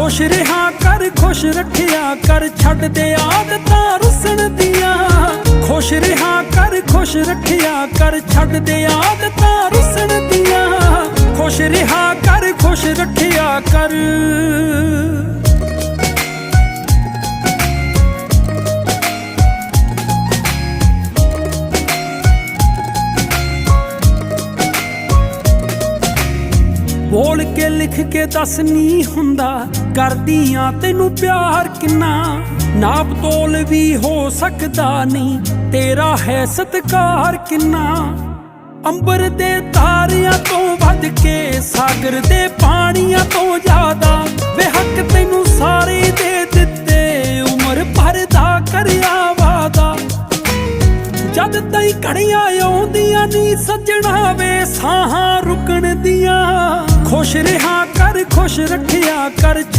ਖੁਸ਼ ਰਿਹਾ ਕਰ, ਖੁਸ਼ ਰੱਖਿਆ ਕਰ, ਛੱਡ ਦੇ ਆਦਤਾਂ ਰੁੱਸਣ ਦੀਆਂ। ਖੁਸ਼ ਰਿਹਾ ਕਰ, ਖੁਸ਼ ਰੱਖਿਆ ਕਰ, ਛੱਡ ਦੇ ਆਦਤਾਂ ਰੁੱਸਣ ਦੀਆਂ। ਖੁਸ਼ ਰਿਹਾ ਕਰ, ਖੁਸ਼ ਰੱਖਿਆ ਕਰ। ਬੋਲ ਕੇ ਲਿਖ ਕੇ ਦੱਸ ਨਹੀਂ ਹੁੰਦਾ। ਕਰਦੀਆਂ ਤੈਨੂੰ ਪਿਆਰ ਕਿੰਨਾ? ਨਾਪ ਤੋਲ ਵੀ ਹੋ ਸਕਦਾ ਨਹੀਂ। ਤੇਰਾ ਹੈ ਸਤਕਾਰ ਕਿੰਨਾ? ਅੰਬਰ ਦੇ ਤਾਰਿਆਂ ਤੋਂ ਵੱਧ ਕੇ ਸਾਗਰ ਦੇ ਪਾਣੀਆਂ ਤੋਂ ਜ਼ਿਆਦਾ। ਬੇਹੱਕ ਤੈਨੂੰ ਸਾਰੇ ਦੇ ਦਿੱਤੇ, ਉਮਰ ਭਰ ਦਾ ਕਰਿਆ ਵਾਦਾ। ਜਦ ਤਾਈ ਘੜੀਆਂ ਆਉਂਦੀਆਂ ਨੀ ਸੱਜਣਾ ਵੇ, ਸਾਹਾਂ ਰੁਕਣ ਦੀਆਂ ਖੁਸ਼ ਰਿਹਾ ਕਰ ਖੁਸ਼ ਰੱਖਿਆ ਕਰ